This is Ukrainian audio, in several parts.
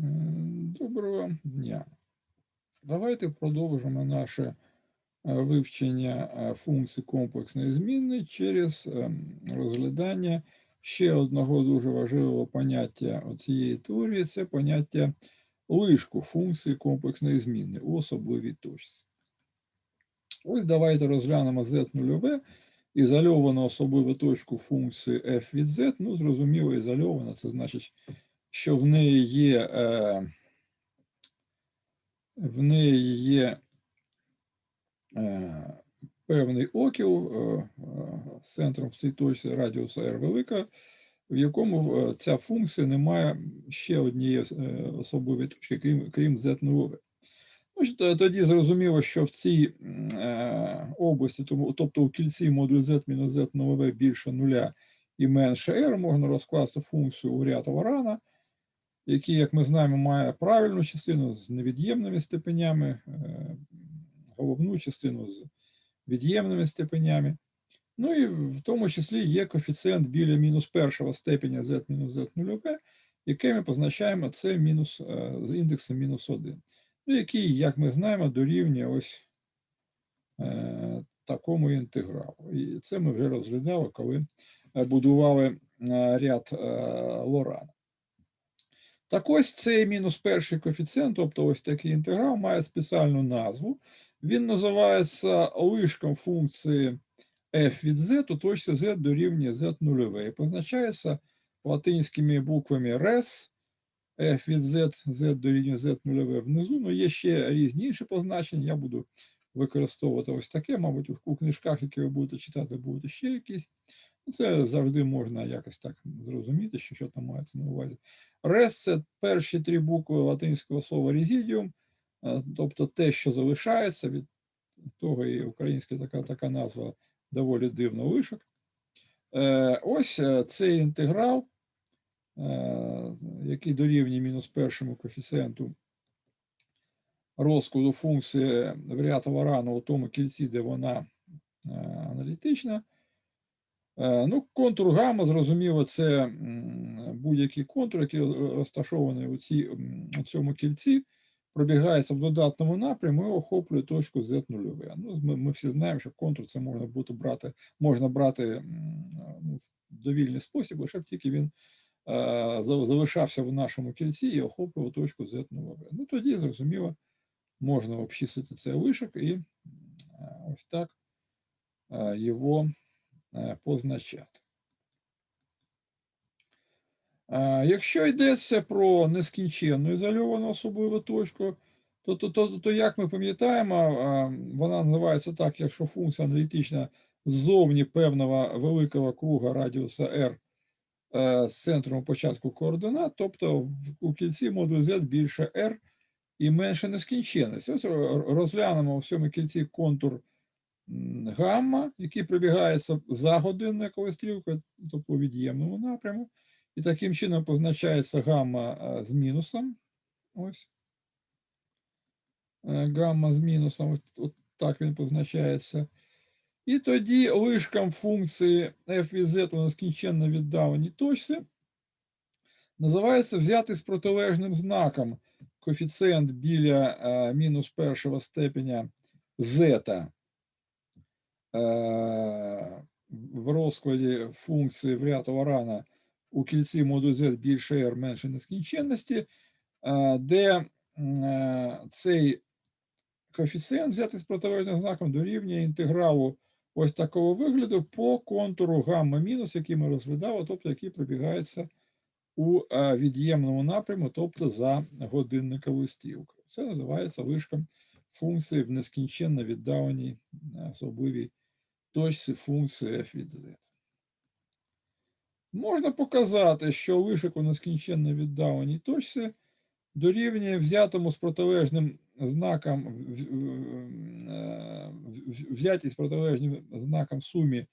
Доброго дня. Давайте продовжимо наше е, вивчення е, функцій комплексної змінної через ем, розглядання ще одного дуже важливого поняття цієї теорії це поняття лишку функції комплексної зміни у особливій точці. Ось давайте розглянемо z0 ізольовану особливу точку функції f від z. Ну, зрозуміло, ізольована, це значить, що в неї є, е, в неї є е, певний окіл е, центром в цій точці радіуса r велика, в якому ця функція не має ще однієї особливої точки, крім, крім z 0 Ну, тоді зрозуміло, що в цій області, тому, тобто у кільці модуль z мінус z більше нуля і менше r, можна розкласти функцію у урятова рана, який, як ми знаємо, має правильну частину з невід'ємними степенями, е, головну частину з від'ємними степенями. Ну і в тому числі є коефіцієнт біля мінус першого степеня z мінус z нульове, який ми позначаємо це мінус е, з індексом мінус 1. Ну, який, як ми знаємо, дорівнює ось е, такому інтегралу. І це ми вже розглядали, коли е, будували ряд е, Лорана. Так ось цей мінус перший коефіцієнт, тобто ось такий інтеграл, має спеціальну назву. Він називається лишком функції f від z у точці z дорівнює z нульове і позначається латинськими буквами res, f від z, z дорівнює z нульове внизу. Ну, є ще різні інші позначення. Я буду використовувати ось таке, мабуть, у книжках, які ви будете читати, будуть ще якісь. Це завжди можна якось так зрозуміти, що що там мається на увазі. Рес це перші три букви латинського слова резідіум, тобто те, що залишається, від того і українська така така назва доволі дивно вишок. Е, ось е, цей інтеграл, е, який дорівнює мінус першому коефіцієнту розкладу функції варіатова рану у тому кільці, де вона аналітична. Ну, Контур гамма, зрозуміло, це будь-який контур, який розташований у, цій, у цьому кільці, пробігається в додатному напряму і охоплює точку z 0 Ну, Ми ми всі знаємо, що контур це можна бути брати, можна брати ну, в довільний спосіб, лише б тільки він е, залишався в нашому кільці і охоплював точку z 0 Ну, тоді, зрозуміло, можна обчислити цей вишок і е, ось так е, його е, позначати. Якщо йдеться про нескінченну ізольовану особливу точку, то, то, то, то як ми пам'ятаємо, вона називається так, якщо функція аналітична ззовні певного великого круга радіуса R е, з центром початку координат, тобто у кільці модуль Z більше R і менше нескінченності. Ось розглянемо в цьому кільці контур гамма, який пробігається за годинниковою стрілкою, тобто у від'ємному напряму. І таким чином позначається гамма з мінусом. Ось. Гамма з мінусом, от, от так він позначається. І тоді лишком функції f від z у нескінченно віддаленій точці називається взяти з протилежним знаком коефіцієнт біля е, мінус першого степеня е, в розкладі функції врятова рана у кільці моду Z більше R менше нескінченності, де цей коефіцієнт взяти з протилежним знаком дорівнює інтегралу ось такого вигляду по контуру гамма мінус, який ми розглядали, тобто який пробігається у від'ємному напряму, тобто за годинниковою стрілкою. Це називається вишком функції в нескінченно віддаленій особливій точці функції f від z. Можна показати, що вишик у нескінченно віддаленій точці дорівнює взятому з протилежним знаком е, взяті з протилежним знаком сумі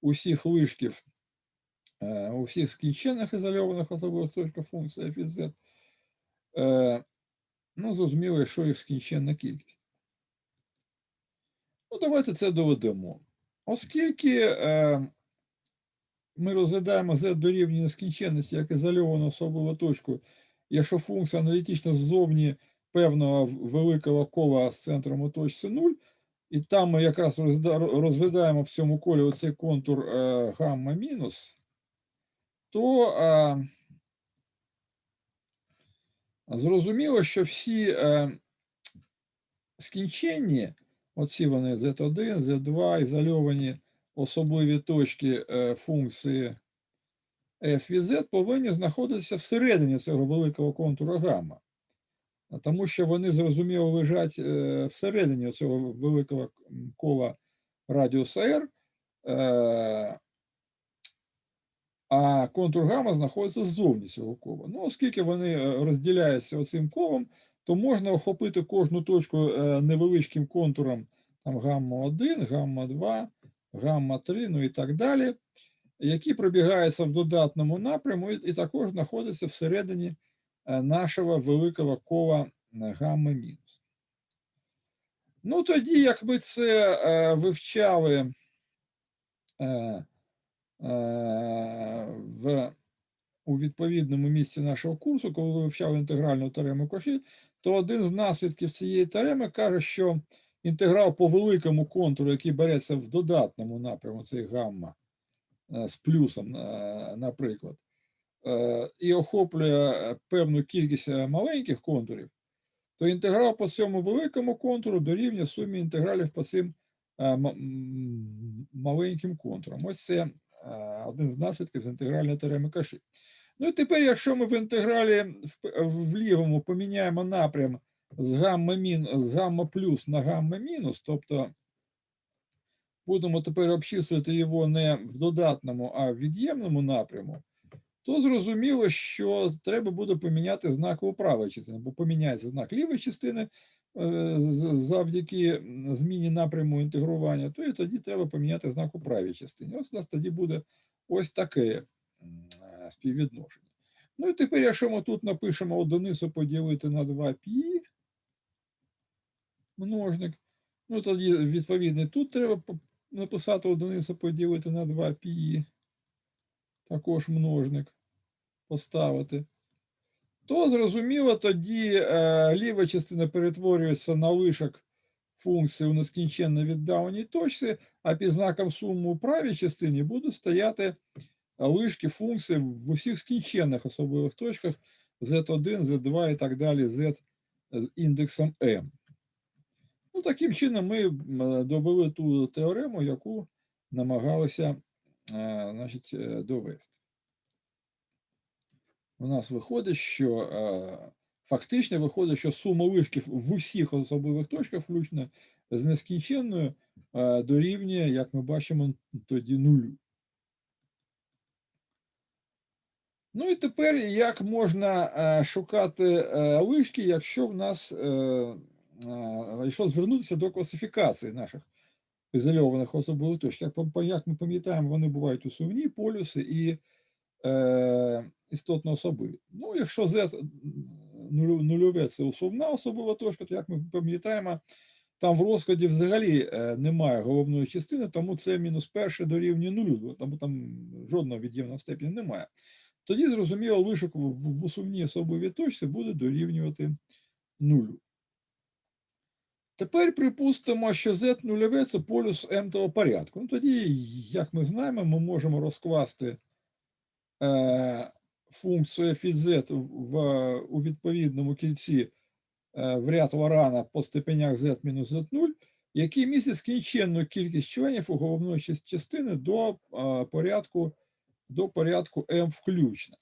усіх вишків, е, усіх скінченних ізольованих особливих точках функції f від z. Е, ну, зрозуміло, що їх скінченна кількість. Ну, давайте це доведемо. Оскільки ми розглядаємо z дорівнює нескінченності як ізольовану особливу точку, якщо функція аналітично ззовні певного великого кола з центром у точці 0, і там ми якраз розглядаємо в цьому колі оцей контур е, гамма мінус, то е, зрозуміло, що всі е, скінченні, оці вони Z1, Z2, ізольовані особливі точки е, функції f від z повинні знаходитися всередині цього великого контура гамма. Тому що вони зрозуміло лежать е, всередині цього великого кола радіуса R, е, а контур гамма знаходиться ззовні цього кола. Ну, оскільки вони розділяються оцим колом, то можна охопити кожну точку е, невеличким контуром там гамма 1, гамма 2, гамма 3, ну і так далі, які пробігаються в додатному напряму і, також знаходяться всередині е, нашого великого кола е, гамма мінус. Ну, тоді, як ми це вивчали в, у відповідному місці нашого курсу, коли вивчали інтегральну теорему Коші, то один з наслідків цієї теореми каже, що інтеграл по великому контуру, який береться в додатному напряму, цей гамма е, з плюсом, е, наприклад, е, і охоплює певну кількість маленьких контурів, то інтеграл по цьому великому контуру дорівнює сумі інтегралів по цим маленьким контурам. Ось це один з наслідків інтегральної теореми Каші. Ну і тепер, якщо ми в інтегралі в, лівому поміняємо напрям з гамма, мін, з гамма плюс на гамма мінус, тобто будемо тепер обчислювати його не в додатному, а в від'ємному напряму, то зрозуміло, що треба буде поміняти знак у правій частині, бо поміняється знак лівої частини е, завдяки зміні напряму інтегрування, то і тоді треба поміняти знак у правій частині. Ось у нас тоді буде ось таке співвідношення. Ну і тепер, якщо ми тут напишемо одиницю поділити на 2 пі множник, ну тоді відповідно тут треба написати одиницю поділити на 2 пі, також множник поставити. То зрозуміло, тоді е, ліва частина перетворюється на лишок функції у нескінченно віддаленій точці, а під знаком суми у правій частині будуть стояти лишки функції в усіх скінченних особливих точках z1, z2 і так далі, z з індексом m. Ну, таким чином ми довели ту теорему, яку намагалися е, значить, е, довести. У нас виходить, що е, фактично виходить, що сума лишків в усіх особливих точках, включно з нескінченною, дорівнює, як ми бачимо, тоді нулю. Ну і тепер як можна е, шукати е, лишки, якщо в нас, е, якщо звернутися до класифікації наших ізольованих особливих точок. Як, ми пам'ятаємо, вони бувають усувні, полюси і е, істотно особливі. Ну, якщо Z нульове це усувна особлива точка, то як ми пам'ятаємо, там в розкладі взагалі немає головної частини, тому це мінус перше дорівнює нулю, тому там жодного від'ємного степені немає. Тоді, зрозуміло, лишок в, усувній особливій точці буде дорівнювати нулю. Тепер припустимо, що z нульове це полюс m-того порядку. Ну, тоді, як ми знаємо, ми можемо розкласти е, функцію f від z в, у відповідному кільці е, в ряд Лорана по степенях z мінус z0, який містить скінченну кількість членів у головної частини до е, порядку до порядку m включно.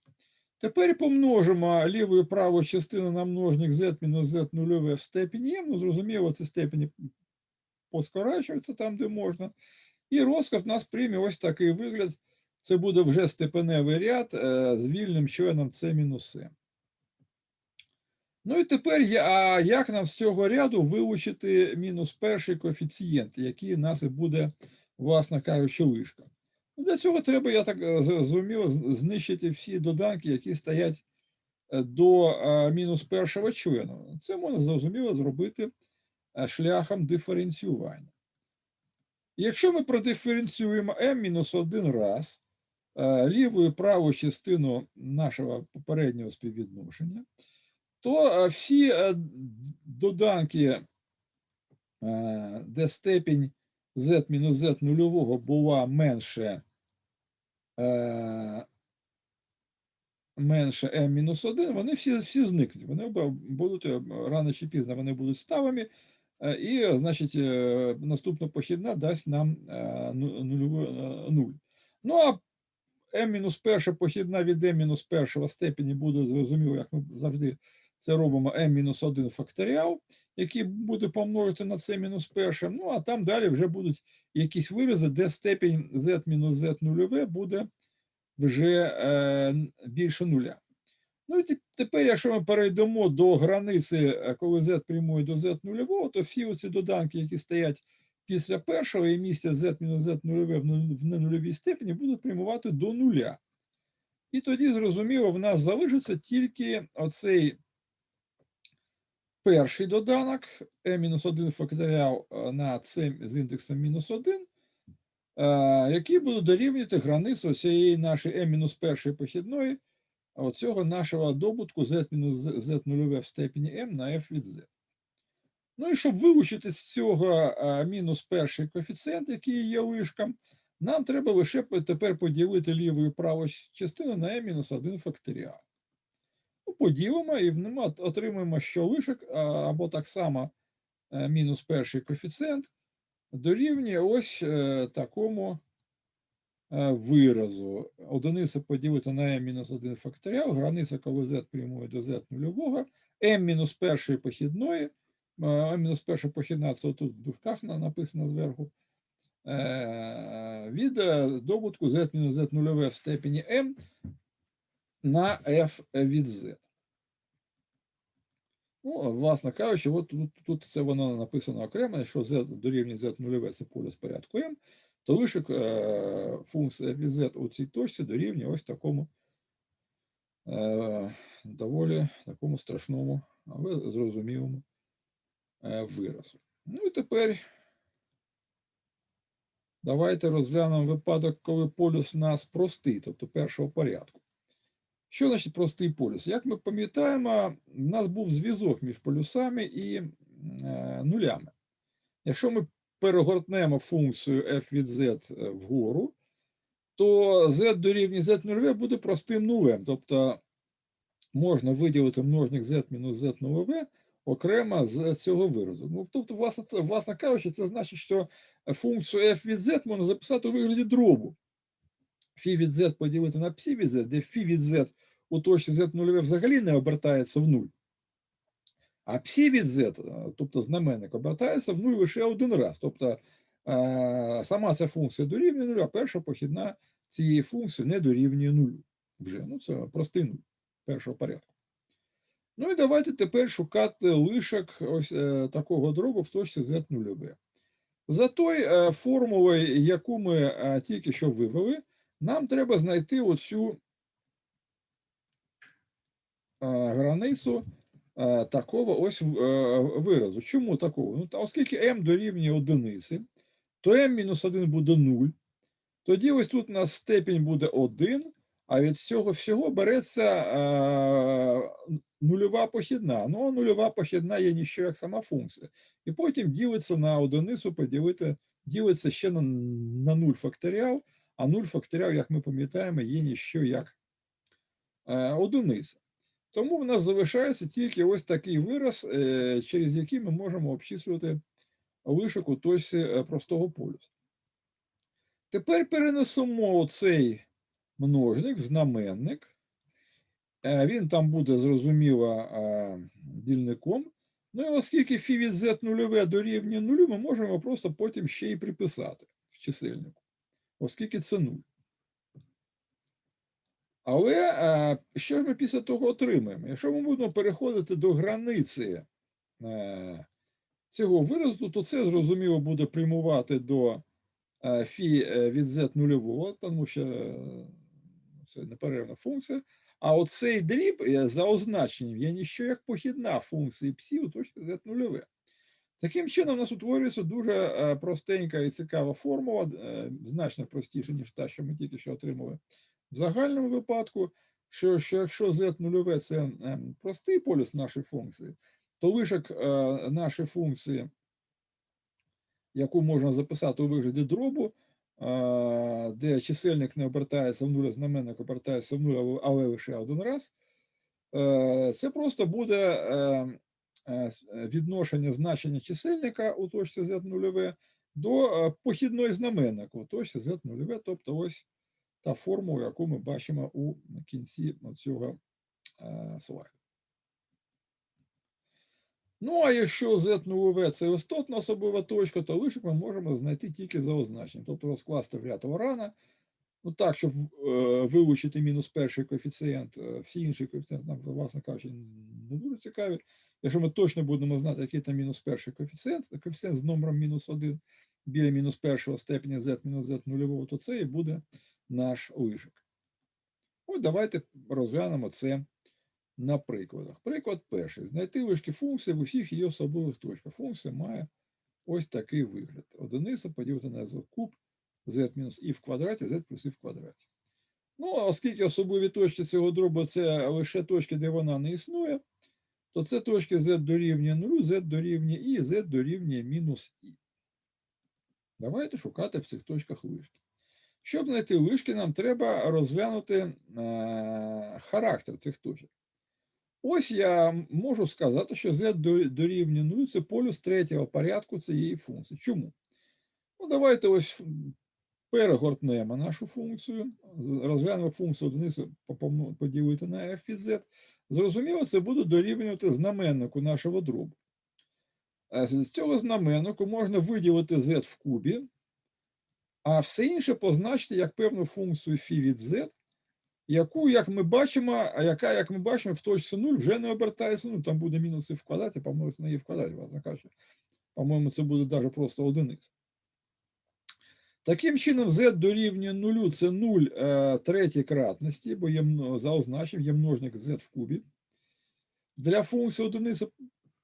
Тепер помножимо ліву і праву частину на множник z мінус z нульове в степені m. Ну, зрозуміло, ці степені поскорачуються там, де можна. І розклад нас прийме ось такий вигляд. Це буде вже степеневий ряд е, з вільним членом c мінус m. Ну і тепер а як нам з цього ряду вилучити мінус перший коефіцієнт, який в нас і буде, власне кажучи, лишка. Для цього треба, я так е, зрозумів, знищити всі доданки, які стоять е, до е, мінус першого члена. Це можна зрозуміло зробити шляхом диференціювання. Якщо ми продиференціюємо m мінус один раз, ліву і праву частину нашого попереднього співвідношення, то всі доданки, де степінь z мінус z нульового була менше е, менше m мінус 1, вони всі, всі зникнуть. Вони будуть е, рано чи пізно вони будуть ставими, е, і, значить, е, наступна похідна дасть нам ну- нульову нуль. Ну а m мінус перша похідна від m мінус першого степені буде зрозуміло, як ми завжди це робимо m-1 факторіал, який буде помножити на c мінус перше. Ну а там далі вже будуть якісь вирази, де степінь z мінус z нульове буде вже е, більше нуля. Ну і тепер, якщо ми перейдемо до границі, е, коли z прямує до z нульового, то всі оці доданки, які стоять після першого і містять z мінус z нульове в нуль- в ненульовій степені, будуть прямувати до нуля. І тоді, зрозуміло, в нас залишиться тільки оцей перший доданок e-1 факторіал е, на c з індексом мінус 1, е, які будуть дорівнювати границю цієї нашої m-1 похідної, оцього нашого добутку z мінус z нульове в степені m на f від z. Ну і щоб вилучити з цього е, мінус перший коефіцієнт, який є лишком, нам треба лише тепер поділити ліву і праву частину на m-1 факторіал. Ну, поділимо і ми отримаємо, що лишок або так само е, мінус перший коефіцієнт дорівнює ось е, такому е, виразу. Одиниця поділити на m мінус 1 факторіал, границя, коли z прямує до z нульового, m мінус першої похідної, е, m мінус перша похідна, це тут в дужках написано зверху, від добутку z мінус z нульове в степені m на f від z. Ну, власне кажучи, от тут, тут це воно написано окремо, що z дорівнює z нульове це поле з порядку m, то лишок е, функція від z у цій точці дорівнює ось такому е, доволі такому страшному, але зрозумілому е, виразу. Ну і тепер давайте розглянемо випадок, коли полюс у нас простий, тобто першого порядку. Що значить простий полюс? Як ми пам'ятаємо, у нас був зв'язок між полюсами і е, нулями. Якщо ми перегортнемо функцію f від z е, вгору, то z дорівнює z нульове буде простим нулем. Тобто можна виділити множник z мінус z нульове окремо з цього виразу. Ну, тобто, власне, власне кажучи, це значить, що функцію f від z можна записати у вигляді дробу. Фі від z поділити на псі від z, де фі від z у точці z нульове взагалі не обертається в нуль. А псі від z, е, тобто знаменник, обертається в нуль лише один раз. Тобто е, сама ця функція дорівнює нулю, а перша похідна цієї функції не дорівнює нулю. Вже. Ну, це простий нуль першого порядку. Ну і давайте тепер шукати лишок ось е, такого дробу в точці z нульове. За той формулою, яку ми тільки що вивели, нам треба знайти оцю е, границю е, такого ось е, виразу. Чому такого? Ну, оскільки m дорівнює одиниці, то m мінус 1 буде 0. Тоді ось тут у нас степінь буде 1, а від цього всього береться нульова похідна. Ну, а нульова похідна є ніщо як сама функція. І потім ділиться на одиницю, поділити, ділиться ще на, на 0 факторіал, а 0 факторіал, як ми пам'ятаємо, є ніщо як е, одиниця. Тому в нас залишається тільки ось такий вираз, е, через який ми можемо обчислювати лишок у точці е, простого полюса. Тепер перенесемо цей множник в знаменник. Він там буде зрозуміло дільником. Ну і оскільки фі від z нульове дорівнює нулю, ми можемо просто потім ще й приписати в чисельнику, оскільки це нуль. Але е, що ми після того отримаємо? Якщо ми будемо переходити до границі е, цього виразу, то це зрозуміло буде прямувати до е, фі від z нульового, тому що це неперервна функція. А оцей дріб за означенням є ніщо як похідна функції псі у точці z нульове. Таким чином, у нас утворюється дуже е, простенька і цікава формула, е, значно простіша, ніж та, що ми тільки що отримали в загальному випадку, що, що якщо z нульове це е, простий полюс нашої функції, то вишок е, нашої функції, яку можна записати у вигляді дробу, де чисельник не обертається в нуль, а знаменник обертається в нуль, але лише один раз, це просто буде відношення значення чисельника у точці z нульове до похідної знаменника у точці z нульове, тобто ось та формула, яку ми бачимо у кінці цього слайду. Ну, а якщо z нульове це істотна особова точка, то лише ми можемо знайти тільки за означенням, тобто розкласти в ряд Орана, ну так, щоб е, вилучити мінус перший коефіцієнт, е, всі інші коефіцієнти нам, власне кажучи, не дуже цікаві. Якщо ми точно будемо знати, який там мінус перший коефіцієнт, коефіцієнт з номером мінус 1 біля мінус першого степеня z мінус z нульового, то це і буде наш лишик. Ось давайте розглянемо це на прикладах. Приклад перший. Знайти вишки функції в усіх її особливих точках. Функція має ось такий вигляд. Одиниця поділити на куб z мінус і в квадраті, z плюс і в квадраті. Ну, оскільки особливі точки цього дробу це лише точки, де вона не існує, то це точки z дорівнює 0, z дорівнює і, z дорівнює мінус і. Давайте шукати в цих точках вишки. Щоб знайти вишки, нам треба розглянути е, характер цих точок. Ось я можу сказати, що z дорівнює 0 це полюс третього порядку цієї функції. Чому? Ну, Давайте ось перегортнемо нашу функцію, розглянемо функцію одиниці поділити на f від z. Зрозуміло, це буде дорівнювати знаменнику нашого дробу. Е, з цього знаменнику можна виділити z в кубі, а все інше позначити як певну функцію φ від z, яку, як ми бачимо, а яка, як ми бачимо, в точці 0 вже не обертається, ну там буде мінуси в квадраті, помножити на і в квадраті, власне кажучи. По-моєму, це буде навіть просто одиниця. Таким чином, z дорівнює 0 це 0 е, третій кратності, бо є за є множник z в кубі. Для функції одиниці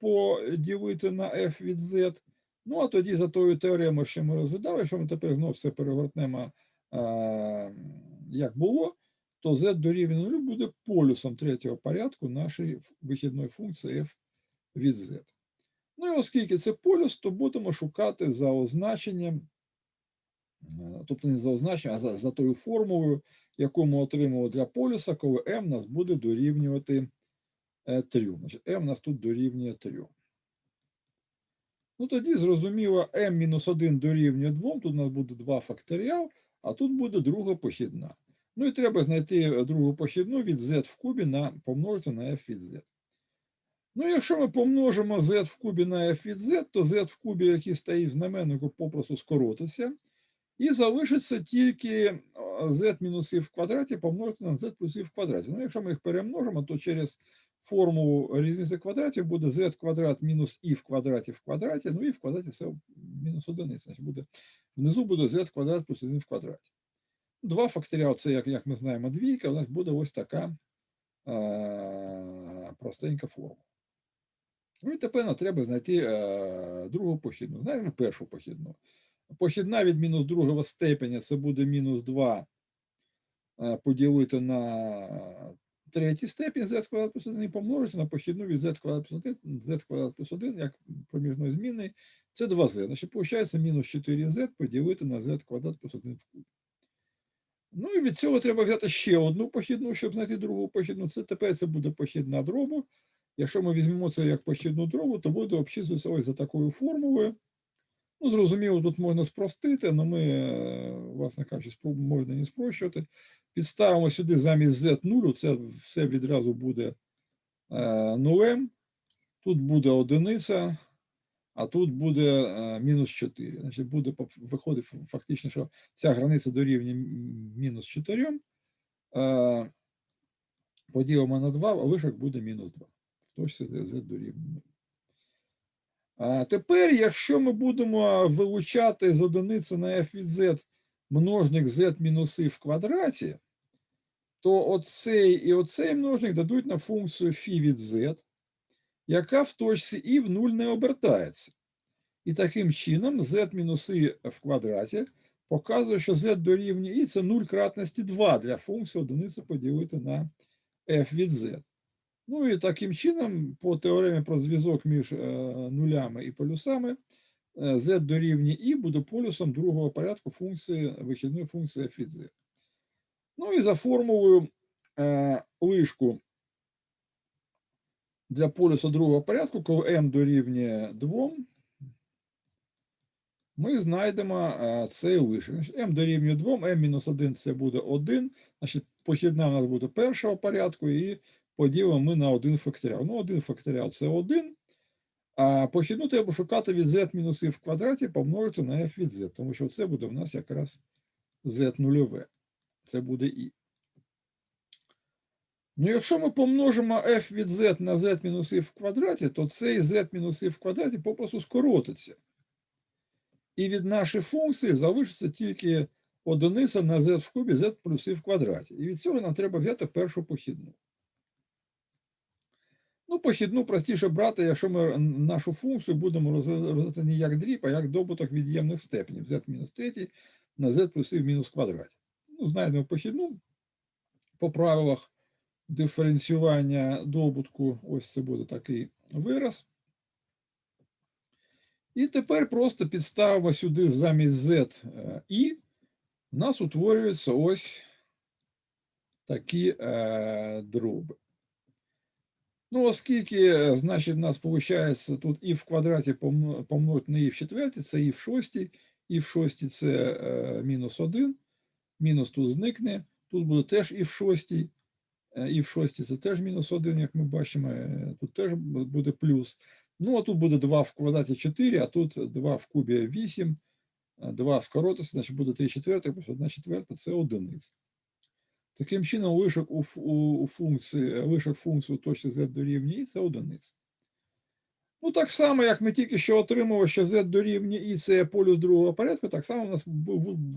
поділити на f від z. Ну, а тоді за тою теоремою, що ми розглядали, що ми тепер знову все перегортнемо, е, як було, то z дорівнює 0 буде полюсом третього порядку нашої вихідної функції f від z. Ну і оскільки це полюс, то будемо шукати за означенням, тобто не за означенням, а за, за тою формулою, яку ми отримали для полюса, коли m нас буде дорівнювати 3. Е, Значить, m нас тут дорівнює 3. Ну тоді зрозуміло, m-1 дорівнює 2, тут у нас буде 2 факторіал, а тут буде друга похідна. Ну і треба знайти другу похідну від z в кубі на помножити на f від z. Ну, якщо ми помножимо z в кубі на f від z, то z в кубі, який стоїть в знаменнику, попросту скоротиться. І залишиться тільки z мінус і в квадраті помножити на z плюс і в квадраті. Ну, якщо ми їх перемножимо, то через формулу різниці квадратів буде z квадрат мінус і в квадраті в квадраті, ну і в квадраті це мінус одиниця. Значить буде, внизу буде z квадрат плюс 1 в квадраті. Два факторіал це, як як ми знаємо, двійка, у нас буде ось така а, простенька формула. Ну і тепер нам треба знайти а, другу похідну. Знаємо першу похідну. Похідна від мінус другого степеня це буде мінус 2 поділити на третій степінь z квадрат плюс 1 і помножити на похідну від z квадрат плюс 1, z квадрат плюс 1, як проміжної змінний, це 2z. Значить, виходить мінус 4z поділити на z квадрат плюс 1 в кубі. Ну і від цього треба взяти ще одну похідну, щоб знайти другу похідну. Це тепер це буде похідна дробу. Якщо ми візьмемо це як похідну дробу, то буде обчислюватися ось за такою формулою. Ну, зрозуміло, тут можна спростити, але ми, е, власне кажучи, спробуємо можна не спрощувати. Підставимо сюди замість Z0, це все відразу буде е, нулем. Тут буде одиниця, а тут буде е, мінус 4. Значить, буде виходить фактично, що ця границя дорівнює мінус 4. Е, поділимо на 2, а вишок буде мінус 2. В точці z дорівнює 0. Тепер, якщо ми будемо вилучати з одиниці на f від z множник z мінус і в квадраті, то оцей і оцей множник дадуть на функцію φ від z, яка в точці і в 0 не обертається. І таким чином z мінус і в квадраті показує, що z дорівнює i – це 0 кратності 2 для функції одиниці поділити на f від z. Ну і таким чином, по теоремі про зв'язок між е, нулями і полюсами, е, z дорівнює і буде полюсом другого порядку функції вихідної функції z. Ну і за формулою е, лишку для полюса другого порядку, коли m дорівнює 2, ми знайдемо е, цей лишок. M дорівнює 2, m-1 це буде 1, значить похідна у нас буде першого порядку, і поділимо ми на 1 факторіал. Ну, 1 факторіал це 1, а похідну треба шукати від z мінус і в квадраті помножити на f від z, тому що це буде у нас якраз z нульове. Це буде i. Ну, якщо ми помножимо f від z на z мінус і в квадраті, то цей z мінус і в квадраті попросту скоротиться. І від нашої функції залишиться тільки одиниця на z в кубі z плюс і в квадраті. І від цього нам треба взяти першу похідну. Ну, похідну простіше брати, якщо ми нашу функцію будемо розвивати не як дріб, а як добуток від'ємних степенів z мінус 3 на z плюс в мінус квадраті. Ну, знайдемо похідну по правилах диференціювання добутку. Ось це буде такий вираз. І тепер просто підставимо сюди замість z і у нас утворюються ось такі е, дроби. Ну, оскільки, значить, у нас виходить тут і в квадраті помножити на і в четвертій, це і в шостій, і в шостій це е, мінус 1, мінус тут зникне, тут буде теж і в шостій, і в шостій це теж мінус 1, як ми бачимо, е, тут теж буде плюс. Ну, а тут буде 2 в квадраті 4, а тут 2 в кубі 8, 2 скоротиться, значить буде 3 четвертих, плюс 1 четверта, це одиниця. Таким чином, вишок у, у, у функції, вишок функції у z дорівнює і це одиниця. Ну, так само, як ми тільки що отримали, що z дорівнює і це полюс другого порядку, так само у нас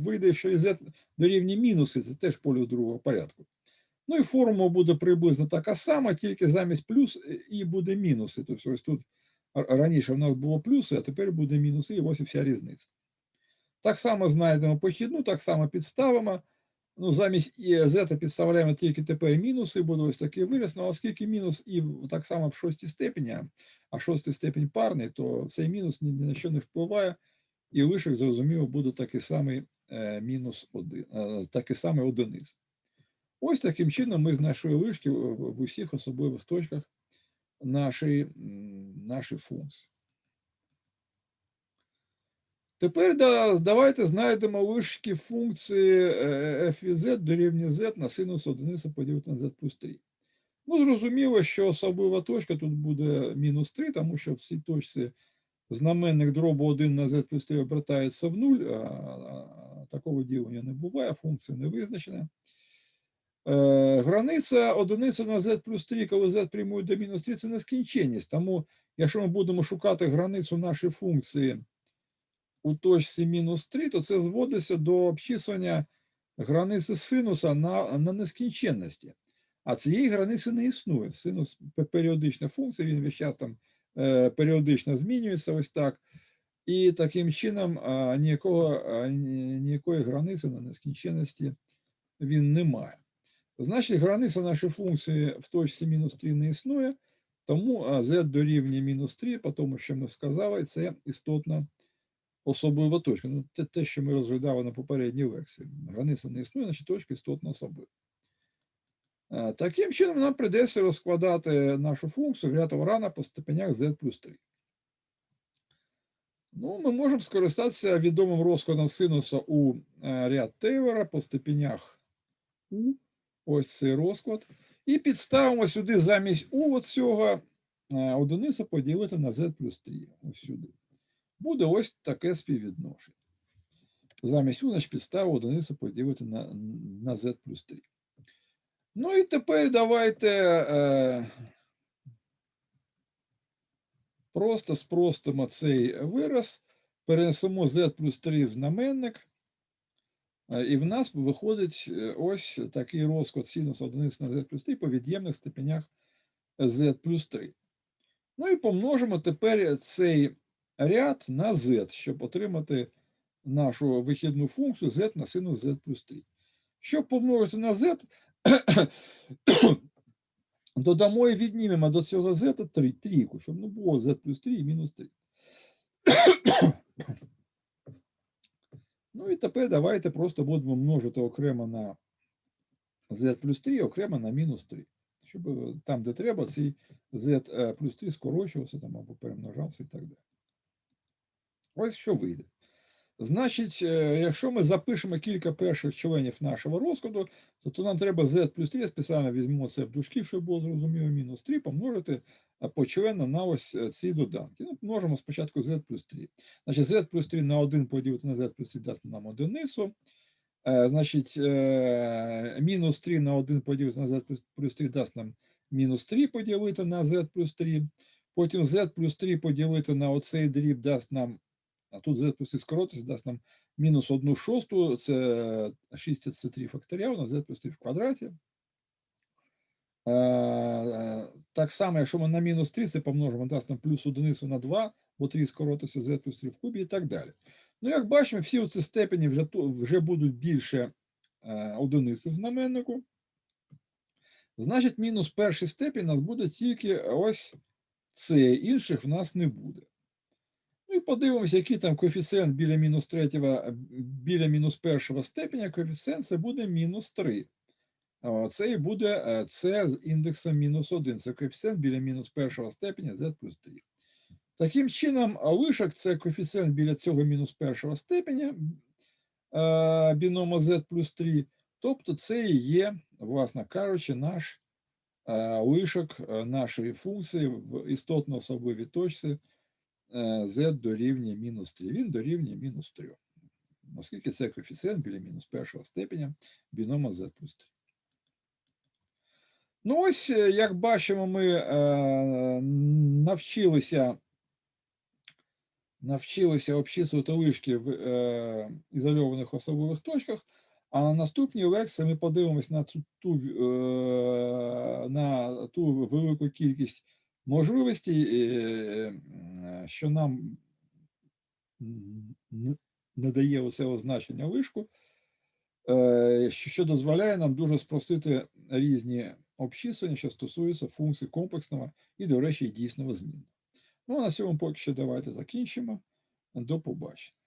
вийде, що і z дорівнює мінус і це теж полюс другого порядку. Ну і формула буде приблизно така сама, тільки замість плюс і буде мінуси. Тобто ось тут раніше в нас було плюси, а тепер буде мінуси, і ось вся різниця. Так само знайдемо похідну, так само підставимо. Ну, замість z підставляємо тільки тепер мінуси, буде ось такий вираз. Ну, оскільки мінус і так само в шостій степені, а шостий степень парний, то цей мінус ні на що не впливає, і лишок, зрозуміло, буде такий самий е, мінус один, е, такий самий одиниць. Ось таким чином ми знайшли лишки в усіх особливих точках нашої, нашої функції. Тепер давайте знайдемо лишки функції е, f від z дорівнює z на синус одиниця поділити на z плюс 3. Ну, зрозуміло, що особлива точка тут буде мінус 3, тому що в цій точці знаменник дробу 1 на z плюс 3 обертається в 0, а такого ділення не буває, функція не визначена. Е, границя одиниця на z плюс 3, коли z прямує до мінус 3, це нескінченність. Тому, якщо ми будемо шукати границю нашої функції у точці мінус 3, то це зводиться до обчислення границі синуса на на нескінченності. А цієї границі не існує. Синус періодична функція, він весь час там е, періодично змінюється ось так. І таким чином а, ніякого, а, ніякої границі на нескінченності він не має. Значить, границя нашої функції в точці мінус 3 не існує, тому z дорівнює мінус 3, по тому, що ми сказали, це істотна особлива точка. Ну, Те, те, що ми розглядали на попередній лекції. Границя не існує, значить точка істотно особлива. Таким чином, нам прийдеться розкладати нашу функцію ряд рана по степенях z плюс 3. Ну, Ми можемо скористатися відомим розкладом синуса у ряд Тейлора по степенях U. Ось цей розклад. І підставимо сюди замість от цього одиницю поділити на z плюс 3. Ось сюди. Буде ось таке співвідношення. Замість U, значить, підставу одиницю поділити на на z плюс 3. Ну і тепер давайте е, просто спростимо цей вираз, перенесемо z плюс 3 в знаменник. І в нас виходить е, ось такий розклад синус одиниць на z плюс 3 по від'ємних степенях z плюс 3. Ну і помножимо тепер цей ряд на z, щоб отримати нашу вихідну функцію z на синус z плюс 3. Щоб помножити на z, додамо і віднімемо до цього z 3, трійку, щоб не було z плюс 3 і мінус 3. Ну і тепер давайте просто будемо множити окремо на z плюс 3, окремо на мінус 3. Щоб е, там, де треба, цей z е, плюс 3 скорочувався там або перемножався і так далі. Ось що вийде. Значить, е, якщо ми запишемо кілька перших членів нашого розкладу, то, то нам треба z плюс 3, спеціально візьмемо це в дужки, щоб було зрозуміло, мінус 3, помножити а, почленно на ось е, ці доданки. Ну, множимо спочатку z плюс 3. Значить, z плюс 3 на 1 поділити на z плюс 3 дасть нам одиницю. Е, Значить, е, мінус 3 на 1 поділити на z плюс 3 дасть нам мінус 3 поділити на z плюс 3. Потім z плюс 3 поділити на оцей дріб дасть нам, а тут z плюс 3 скоротиться, дасть нам мінус 1 шосту, це 6 це 3 факторіал на z плюс 3 в квадраті. Е, Так само, якщо ми на мінус 3 це помножимо, дасть нам плюс одиницю на 2, бо 3 скоротиться z плюс 3 в кубі і так далі. Ну, як бачимо, всі ці степені вже, вже будуть більше е, одиниці в знаменнику. Значить, мінус перший степінь у нас буде тільки ось це, інших в нас не буде. Ну і подивимося, який там коефіцієнт біля мінус третього, е, біля мінус першого степеня, коефіцієнт це буде мінус 3. Це і буде е, це з індексом мінус 1. Це коефіцієнт біля мінус першого степеня z плюс 3. Таким чином, вишок це коефіцієнт біля цього мінус першого степеня е, бінома z плюс 3. Тобто це і є, власне кажучи, наш е, вишок е, нашої функції в істотно особливій точці е, z дорівнює мінус 3. Він дорівнює мінус 3. Оскільки це коефіцієнт біля мінус першого степеня бінома z плюс 3. Ну, ось, е, як бачимо, ми е, навчилися, навчилися обчислювати вишки в е, ізольованих особливих точках, а на наступній лекції ми подивимось на ту, е, на ту велику кількість можливостей, е, що нам надає оце означення вишку, е, що дозволяє нам дуже спростити різні обчислення, що стосуються функцій комплексного і, до речі, дійсного змінного. Ну, а на цьому поки що давайте закінчимо. До побачення.